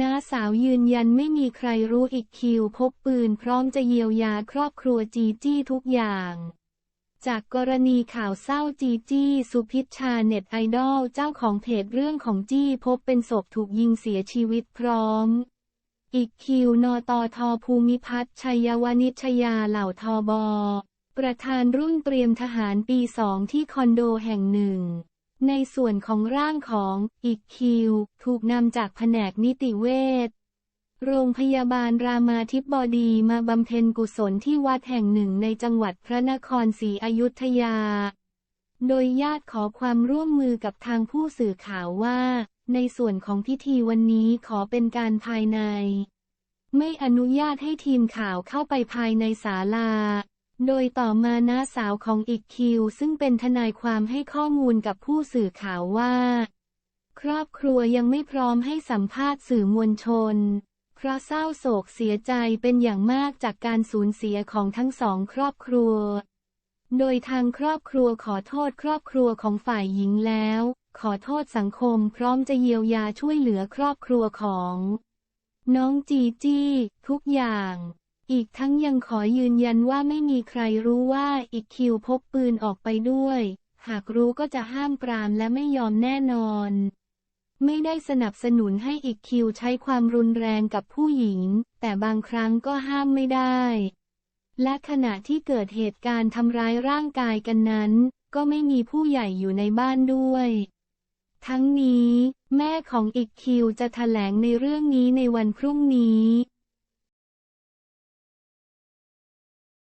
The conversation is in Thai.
น้าสาวยืนยันไม่มีใครรู้อีกคิวพกปืนพร้อมจะเยียวยาครอบครัวจีจี้ทุกอย่าง จากกรณีข่าวเศร้าจีจี้สุพิชชาเน็ตไอดอลเจ้าของเพจเรื่องของจี้พบเป็นศพถูกยิงเสียชีวิตพร้อม อีกคิวนอตอทอภูมิพัฒน์ชัยวนิชยาเหล่าทอบอประธานรุ่นเตรียมทหารปีสองที่คอนโดแห่งหนึ่ง ในส่วนของร่างของอีกคิว ถูกนำจากแผนกนิติเวชโรงพยาบาลรามาธิบดีมาบำเพ็ญกุศลที่วัดแห่งหนึ่งในจังหวัดพระนครศรีอยุธยา โดยญาติขอความร่วมมือกับทางผู้สื่อข่าวว่า ในส่วนของพิธีวันนี้ขอเป็นการภายใน ไม่อนุญาตให้ทีมข่าวเข้าไปภายในศาลา โดยต่อมาน้าสาวของอีกคิว ซึ่งเป็นทนายความให้ข้อมูลกับผู้สื่อข่าวว่า ครอบครัวยังไม่พร้อมให้สัมภาษณ์สื่อมวลชน เพราะเศร้าโศกเสียใจเป็นอย่างมากจากการสูญเสียของทั้งสองครอบครัว โดยทางครอบครัวขอโทษครอบครัวของฝ่ายหญิงแล้ว ขอโทษสังคมพร้อมจะเยียวยาช่วยเหลือครอบครัวของ น้องจีจี้ทุกอย่าง อีกทั้งยังขอยืนยันว่าไม่มีใครรู้ว่าอีกคิวพกปืนออกไปด้วย หากรู้ก็จะห้ามปรามและไม่ยอมแน่นอน ไม่ได้สนับสนุนให้อีกคิวใช้ความรุนแรงกับผู้หญิง แต่บางครั้งก็ห้ามไม่ได้ และขณะที่เกิดเหตุการณ์ทำร้ายร่างกายกันนั้น ก็ไม่มีผู้ใหญ่อยู่ในบ้านด้วยทั้งนี้ แม่ของอีกคิวจะแถลงในเรื่องนี้ในวันพรุ่งนี้